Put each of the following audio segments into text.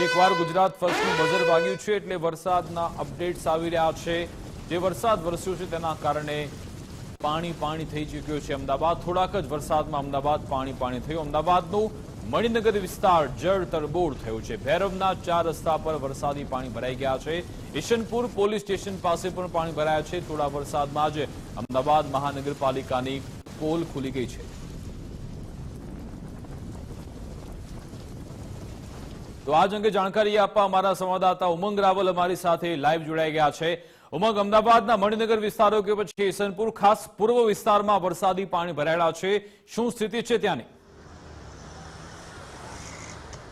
એકવાર ગુજરાત ફર્સ્ટનું બજર વાગ્યું છે એટલે વરસાદના અપડેટ્સ આવી રહ્યા છે. જે વરસાદ વરસ્યો છે તેના કારણે પાણી પાણી થઈ ચૂક્યો છે અમદાવાદ. થોડાક જ વરસાદમાં અમદાવાદ પાણી પાણી થયું. અમદાવાદનું મણિનગર વિસ્તાર જળ તરબોળ થયો છે. ભૈરવના ચાર રસ્તા પર વરસાદી પાણી ભરાઈ ગયા છે. ઈશનપુર પોલીસ સ્ટેશન પાસે પણ પાણી ભરાયા છે. થોડા વરસાદમાં જ અમદાવાદ મહાનગરપાલિકાની પોલ ખુલી ગઈ છે. તો આજ અંગે જાણકારી આપવા અમારા સંવાદદાતા ઉમંગ રાવલ અમારી સાથે લાઈવ જોડાઈ ગયા છે. ઉમંગ, અમદાવાદના મણિનગર વિસ્તારો કે પછી ઈસનપુર, ખાસ પૂર્વ વિસ્તારમાં વરસાદી પાણી ભરાયેલા છે. શું સ્થિતિ છે ત્યાંની?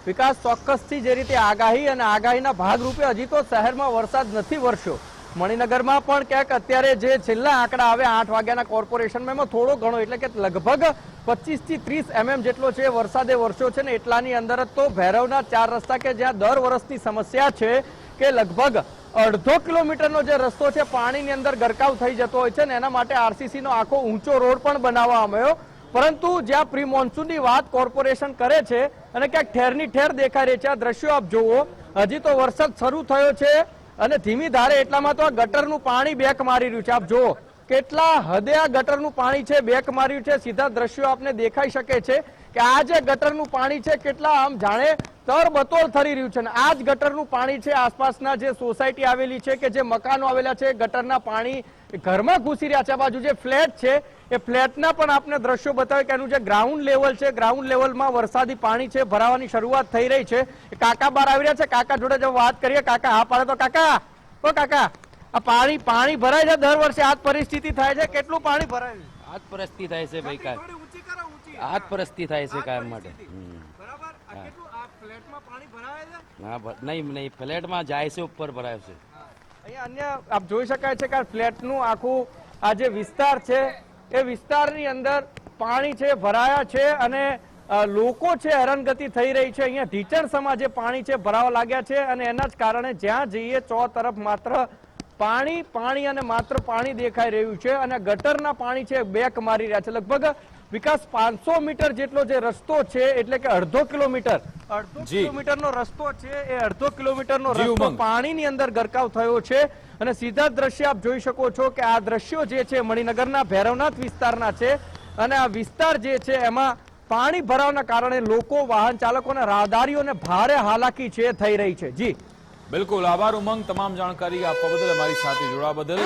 વિકાસ ચોક્કસથી જે રીતે આગાહી અને આગાહીના ભાગરૂપે હજી તો શહેરમાં વરસાદ નથી વરસ્યો. મણિનગરમાં પણ ક્યાંક અત્યારે જે છેલ્લા આંકડા આવે આઠ વાગ્યાના કોર્પોરેશન મેં થોડો ઘણો, એટલે કે લગભગ પચીસથી ત્રીસ એમએમ જેટલો છે વરસાદે વરસ્યો છે ને એટલાની અંદર જ તો ભૈરવના ચાર રસ્તા કે જ્યાં દર વર્ષની સમસ્યા છે કે લગભગ અડધો કિલોમીટરનો જે રસ્તો છે પાણીની અંદર ગરકાવ થઈ જતો હોય છે ને એના માટે આરસીસીનો આખો ઊંચો રોડ પણ બનાવવામાં આવ્યો. પરંતુ જ્યાં પ્રી મોન્સૂનની વાત કોર્પોરેશન કરે છે અને ક્યાંક ઠેરની ઠેર દેખાઈ રહી છે, આ દ્રશ્યો આપ જુઓ. હજી તો વરસાદ શરૂ થયો છે. અને ધીમી ધારે એટલામાં તો આ ગટરનું પાણી બેક મારી રહ્યું છે. આપ જુઓ કેટલા હદે આ ગટરનું પાણી છે? બેક માર્યું છે. સીધા દ્રશ્યો આપને દેખાઈ શકે છે કે આ જે ગટરનું પાણી છે, કેટલા આમ જાણે તરબતોર થરી રહ્યું છે. અને આ જ ગટરનું પાણી છે આસપાસના જે સોસાયટી આવેલી છે કે જે મકાનો આવેલા છે, ગટરના પાણી ઘરમાં ઘૂસી રહ્યા છે. આ બાજુ જે ફ્લેટ છે, એ ફ્લેટના પણ આપને દ્રશ્યો બતાવે કે એનું જે ગ્રાઉન્ડ લેવલ છે, ગ્રાઉન્ડ લેવલમાં વરસાદી પાણી છે, ભરાવાની શરૂઆત થઈ રહી છે. કાકા બહાર આવી રહ્યા છે. કાકા જોડે જો વાત કરીએ, કાકા હા પાડે તો કાકા, ઓ કાકા આ પાણી પાણી ભરાય છે દર વર્ષે આ પરિસ્થિતિ થાય છે. કેટલું પાણી ભરાય છે? આજ પરિસ્થિતિ થાય છે ભાઈ ઊંચી આજ પરિસ્થિતિ થાય છે કાયમ માટે બરાબર? આ કેટલું આ ફ્લેટમાં પાણી છે? નહીં નહીં ફ્લેટમાં જાય છે ઉપર ભરાય છે. અહીંયા અન્ય આપ જોઈ શકાય છે કે ફ્લેટનું આખું આ જે વિસ્તાર છે એ વિસ્તારની અંદર પાણી છે ભરાયા છે અને લોકો છે હેરાનગતિ થઈ રહી છે. અહીંયા ઢીચણ સમાજે પાણી છે ભરાવા લાગ્યા છે અને એના જ કારણે જ્યાં જઈએ ચો તરફ માત્ર પાણી પાણી અને માત્ર પાણી દેખાઈ રહ્યું છે અને ગટરના પાણી છે બેક મારી રહ્યા છે. લગભગ વિકાસ પાંચસો મીટર જેટલો જે રસ્તો છે એટલે કે અડધો કિલોમીટર અડધો કિલોમીટરનો રસ્તો છે એ અડધો કિલોમીટરનો રસ્તો પાણીની અંદર ગરકાવ થયો છે. અને સીધા દ્રશ્ય આપ જોઈ શકો છો કે આ દ્રશ્યો જે છે મણિનગરના ભૈરવનાથ વિસ્તારના છે. અને આ વિસ્તાર જે છે એમાં પાણી ભરાવાના કારણે લોકો વાહન ચાલકો અને રાહદારીઓને ભારે હાલાકી છે થઈ રહી છે. જી. બિલકુલ આભાર ઉમંગ તમામ જાણકારી આપવા બદલ અમારી સાથે જોડાવા બદલ.